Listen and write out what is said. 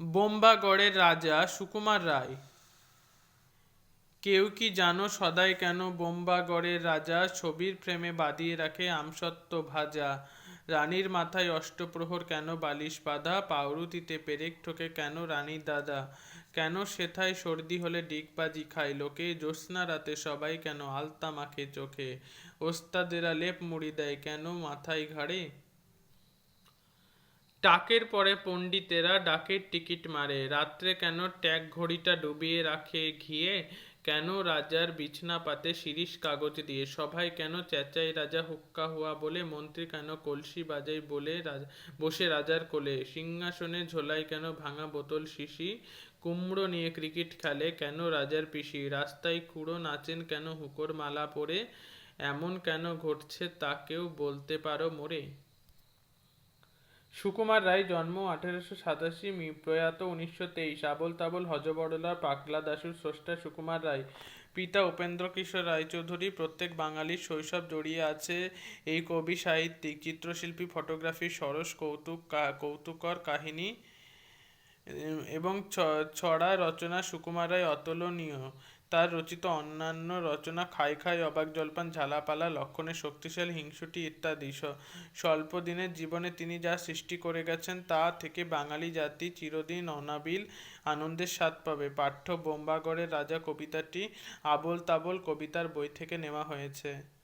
বোম্বাগড়ের রাজা সুকুমার রায়। কেউ কি জানো সদাই কেন বোম্বাগড়ের রাজা ছবির ফ্রেমে বাঁধিয়ে রাখে আমসত্ত্ব ভাজা? রানীর মাথায় অষ্টপ্রহর কেন বালিশ বাঁধা? পাউরুতিতে পেরেক ঠোকে কেন রানীর দাদা? কেন সেথায় সর্দি হলে ডিগবাজি খায় লোকে? জ্যোৎস্না রাতে সবাই কেন আলতা মাখে চোখে? ওস্তাদেরা লেপ মুড়ি দেয় কেন মাথায় ঘাড়ে? টাকের পরে পণ্ডিতেরা ডাকের টিকিট মারে। রাত্রে কেন ট্যাগ ঘড়িটা ডুবিয়ে রাখে ঘিয়ে? কেন রাজার বিছনা পাতে শিরিষ কাগজ দিয়ে? সভায় কেন চেঁচাই রাজা হুক্কা হুয়া বলে? মন্ত্রী কেন কলসি বাজাই বলে বসে রাজার কোলে? সিংহাসনে ঝোলাই কেন ভাঙা বোতল শিশি? কুমড়ো নিয়ে ক্রিকেট খেলে কেন রাজার পিসি? রাস্তায় খুঁড়ো নাচেন কেন হুকোর মালা পরে? এমন কেন ঘটছে তা কেউ বলতে পারো মোরে? সুকুমার রায় জন্ম আঠেরোশো সাতাশি প্রয়াত উনিশশো তেইশ। আবল তাবল হজবড়লা, পাগলা দাসুর স্রষ্টা সুকুমার রায়। পিতা উপেন্দ্র কিশোর রায়চৌধুরী, প্রত্যেক বাঙালির শৈশব জড়িয়ে আছে এই কবি সাহিত্যিক, চিত্রশিল্পী, ফটোগ্রাফি, সরস, কৌতুক কৌতুকর কাহিনী এবং ছড়া রচনা সুকুমার রায় অতুলনীয়। তার রচিত অন্যান্য রচনা খাই খাই, অবাক জলপান, ঝালাপালা লক্ষণের শক্তিশালী, হিংসুটি ইত্যাদি। স্বল্প দিনের জীবনে তিনি যা সৃষ্টি করে গেছেন তা থেকে বাঙালি জাতি চিরদিন অনাবিল আনন্দের স্বাদ পাবে। পাঠ্য বোম্বাগড়ের রাজা কবিতাটি আবোল তাবোল কবিতার বই থেকে নেওয়া হয়েছে।